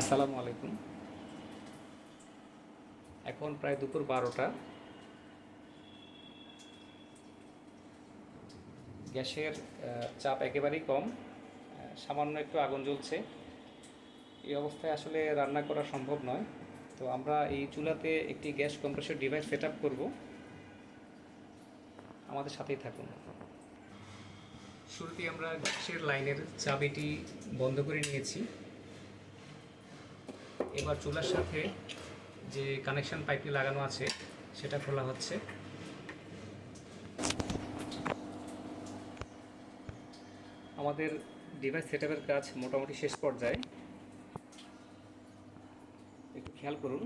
আসসালামু আলাইকুম। এখন প্রায় দুপুর বারোটা। গ্যাসের চাপ একেবারেই কম। সামান্য একটু আগুন জ্বলছে। এই অবস্থায় আসলে রান্না করা সম্ভব নয়। তো আমরা এই চুলাতে একটি gas compressor device set up করব। আমাদের সাথেই থাকুন। শুরুতেই আমরা গ্যাসের লাইনের চাবিটি বন্ধ করে নিয়েছি। এবার চুলার সাথে যে কানেকশন পাইপটি লাগানো আছে, সেটা খোলা হচ্ছে। আমাদের ডিভাইস সেটআপের কাজ মোটামুটি শেষ পর্যায়ে। একটু খেয়াল করুন।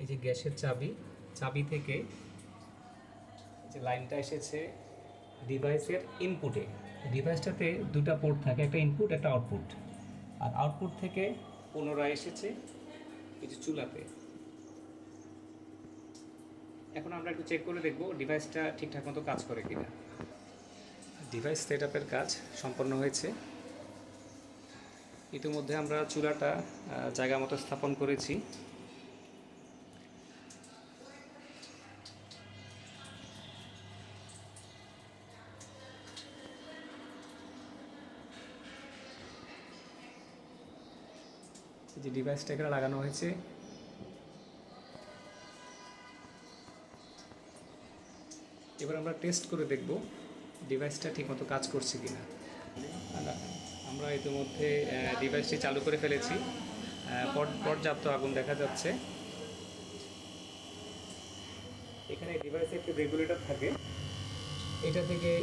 এই যে গ্যাসের চাবি চাবি থেকে যে লাইনটা এসেছে ডিভাইসের ইনপুটে ডিভাইসটাতে দুটা পোর্ট থাকে, একটা ইনপুট একটা আউটপুট আর আউটপুট থেকে পুনরায় এসেছে কিছু চুলাতে। এখন আমরা একটু চেক করে দেখব ডিভাইসটা ঠিকঠাক মতো কাজ করে কিনা। ডিভাইস সেট কাজ সম্পন্ন হয়েছে। ইতিমধ্যে আমরা চুলাটা জায়গা মতো স্থাপন করেছি। যে ডিভাইসটা এখানে লাগানো হয়েছে। এবার আমরা টেস্ট করে দেখব ডিভাইসটা ঠিকমতো কাজ করছে কিনা। আমরা- আমরা ইতিমধ্যে ডিভাইসটি চালু করে ফেলেছি। পর্যাপ্ত আগুন দেখা যাচ্ছে। এখানে ডিভাইসে একটি রেগুলেটর থাকে। এটা থেকে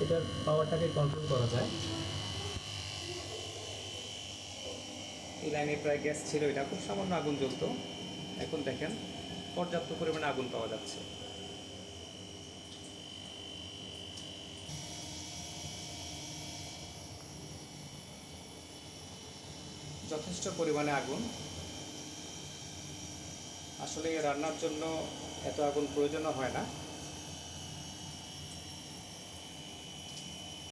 এটার পাওয়ারটাকে কন্ট্রোল করা যায়। এই লাইনে প্রায় গ্যাস ছিল এটা। খুব সামান্য আগুন জ্বলতো। এখন দেখেন, পর্যাপ্ত পরিমাণে আগুন পাওয়া যাচ্ছে। যথেষ্ট পরিমাণে আগুন। আসলে রান্নার জন্য এত আগুন প্রয়োজনও হয় না।